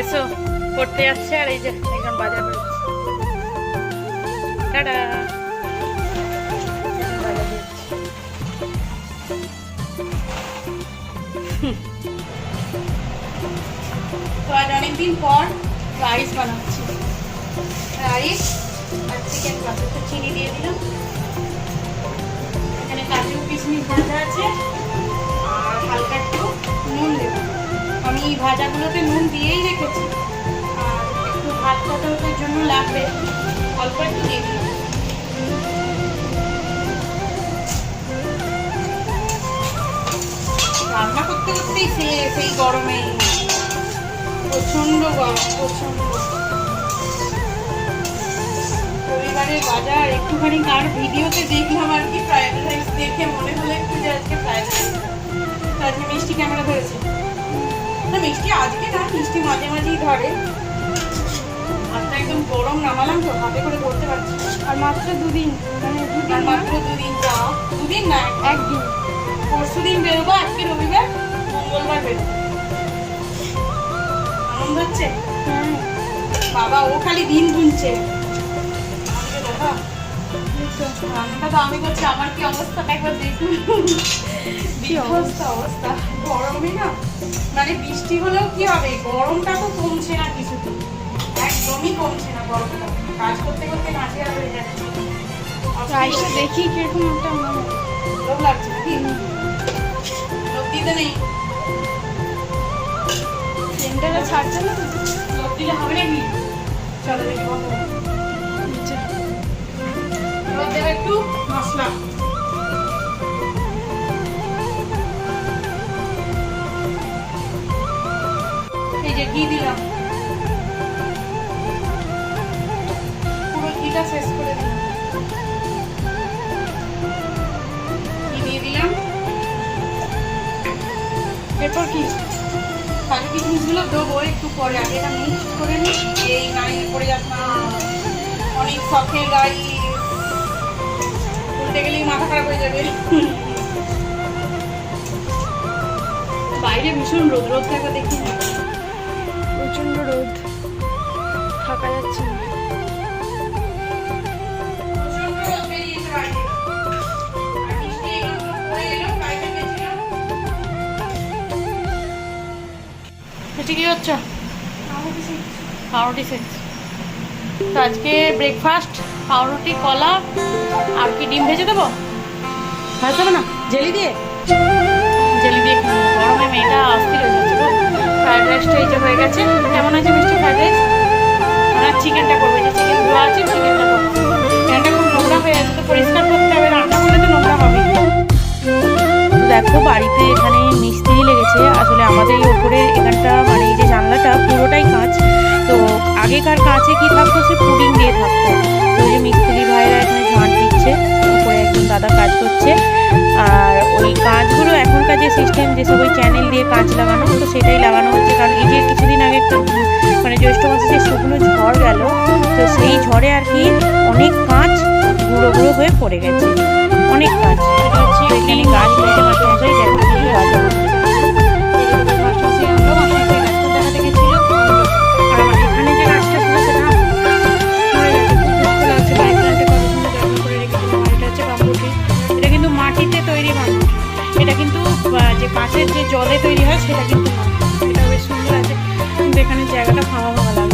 এসো, পড়তে যাচ্ছে আর এই যে একজন বাজার বেরোচ্ছে। টাটা। তো আজ অনেকদিন পর রাইস বানাচ্ছি। রাইস, আর চিকেন একটু চিনি দিয়ে দিলাম। এখানে কাজু কিশমিশ ভাজা আছে, আর হালকা একটু নুন দেবো। আমি ভাজাগুলোতে নুন দিয়েই রেখেছি। আর একটু ভাত তরকারির জন্য লাগবে। অল্প একটু দিয়ে দিলাম রান্না করতে করতেই সে সেই গরমে প্রচণ্ড গরম প্রচণ্ড রবিবারের বাজার, একটুখানি কার ভিডিওতে দেখলাম আর কি ফ্রাইড রাইস দেখে মনে হলো একটু যে আজকে ফ্রাইড রাইস আজকে মিষ্টি ক্যামেরা ধরেছে। না মিষ্টি আজকে না মিষ্টি মাঝে মাঝেই ধরে। হাতটা একদম গরম নামালাম তো হাতে করে ধরতে পারছি। আর মাত্র দুদিন মানে দুদিন মাত্র দুদিন যাও দুদিন না একদিন। পরশু দিন বেরোবো আজকে রবিবার মঙ্গলবার বেরোবো। আনন্দ হচ্ছে? হ্যাঁ। বাবা ও খালি দিন গুনছে। দেখা রান্নাটা তো আমি করছি আমার কি অবস্থাটা একবার দেখুন। বিধ্বস্ত অবস্থা। গরমে না। মানে বৃষ্টি হলেও কি হবে? গরমটা তো কমছে না কিছু একদমই কমছে না গরমটা। কাজ করতে করতে নাচে হয়ে যাচ্ছে। দেখি কীরকম একটা লোক লাগছে লোক দিতে নেই। সেন্টারে ছাড়ছে না তো? লোক দিলে হবে নাকি? চলো দেখি বন্ধ করো। নিচে। এবার দেবে একটু মশলা। পুরো শেষ করে দিলাম। এরপর কি? কাজু কিশমিশগুলো দেবো, একটু পরে। আগে এটা মিক্স করে নিই। এই গাড়ি পড়ে যাক না। অনেক শখের গাড়ি। উল্টে গেলেই মাথা খারাপ হয়ে যাবে। বাইরে ভীষণ রোদ। রোদ থাকা দেখি না প্রচণ্ড রোদ। থাকা যাচ্ছে না। এটা কি হচ্ছে? পাউরুটি সেন্স। তো আজকে ব্রেকফাস্ট পাউরুটি, কলা, আর কি ডিম ভেজে দেবো? ভাজতে হবে না? জেলি দিয়ে? জেলি দিয়ে গরমে মেয়েটা অস্থির হয়ে যাচ্ছে ফ্রাইড রাইসটা এই যে হয়ে গেছে। কেমন আছে মিষ্টি ফ্রাইড রাইস চিকেনটা করব যে চিকেন আছে চিকেনটা চিকেনটা খুব নোংরা হয়ে আছে, তো পরিষ্কার করতে হবে রান্না দেখো, বাড়িতে এখানে মিস্ত্রি লেগেছে। আসলে আমাদের এই ওপরে এখানটা মানে এই যে জানলাটা, পুরোটাই কাঁচ। তো আগেকার কাঁচে কি থাকতো? সে পুডিং দিয়ে থাকতো। তো যে মিস্ত্রি ভাইরা এখানে ঝাঁট দিচ্ছে, উপরে একজন দাদা কাজ করছে। আর ওই কাঁচগুলো এখনকার যে সিস্টেম যেসব ওই চ্যানেল দিয়ে কাঁচ লাগানো, তো সেটাই লাগানো হচ্ছে। কারণ এই যে কিছুদিন আগে একটা মানে জ্যৈষ্ঠ মাসে যে শুকনো ঝড় গেল, তো সেই ঝড়ে আর কি অনেক কাঁচ গুঁড়ো গুঁড়ো হয়ে পড়ে গেছে। অনেক এটা হচ্ছে এখানে গাছ আর এটা কিন্তু মাটিতে তৈরি বাম্বু এটা কিন্তু যে কাঁচের যে জলে তৈরি হয়, সেটা কিন্তু এটা বেশ সুন্দর আছে। কিন্তু এখানে জায়গাটা ফাঁকা ফাঁকা লাগছে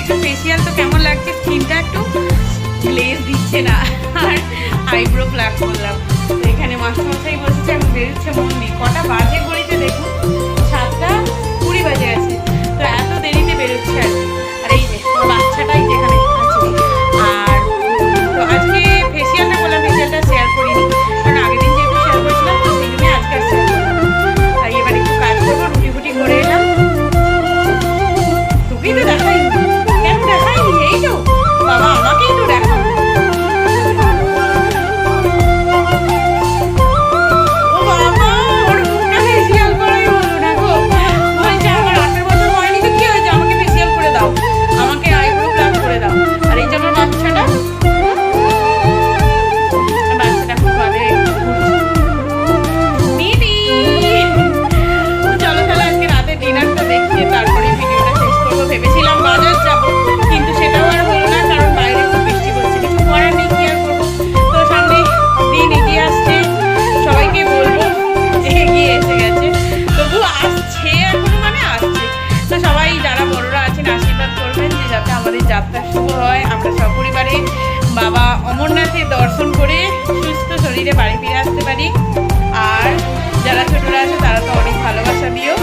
একটু ফেসিয়াল তো কেমন লাগছে? স্কিনটা একটু গ্লেজ দিচ্ছে না। আর আইব্রো ব্ল্যাক করলাম। এখানে এখানে মাস্টারমশাই বসেছে এখন বেরোচ্ছে, মন নেই। কটা বাজে ঘড়িতে দেখুন? সাতটা কুড়ি বাজে আছে। তো এত দেরিতে বেরোচ্ছে আর এই যে বাচ্চাটাই যেখানে আমাদের যাত্রা শুরু হয়। আমরা সপরিবারে বাবা অমরনাথের দর্শন করে সুস্থ শরীরে বাড়ি ফিরে আসতে পারি। আর যারা ছোটরা আছে, তারা তো অনেক ভালোবাসা দিয়েও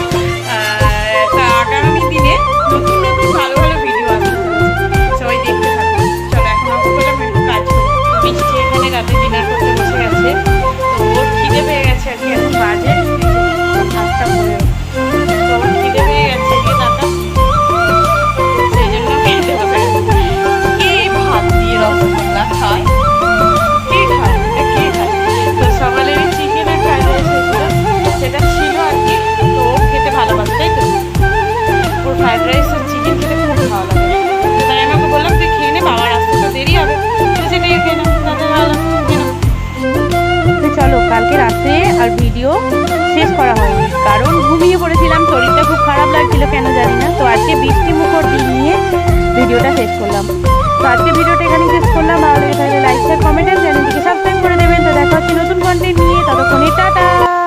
আমার ভিডিও শেষ করা হয়নি। কারণ ঘুমিয়ে পড়েছিলাম, শরীরটা খুব খারাপ লাগছিল, কেন জানি না। তো আজকে বৃষ্টি মুখর দিন নিয়ে ভিডিওটা শেষ করলাম। তো আজকে ভিডিওটা এখানে শেষ করলাম। আর লাইক শেয়ার কমেন্ট আর চ্যানেলটিকে সাবস্ক্রাইব করে দেবেন। তো দেখা হচ্ছে নতুন কন্টেন্ট নিয়ে। ততক্ষণে, টাটা!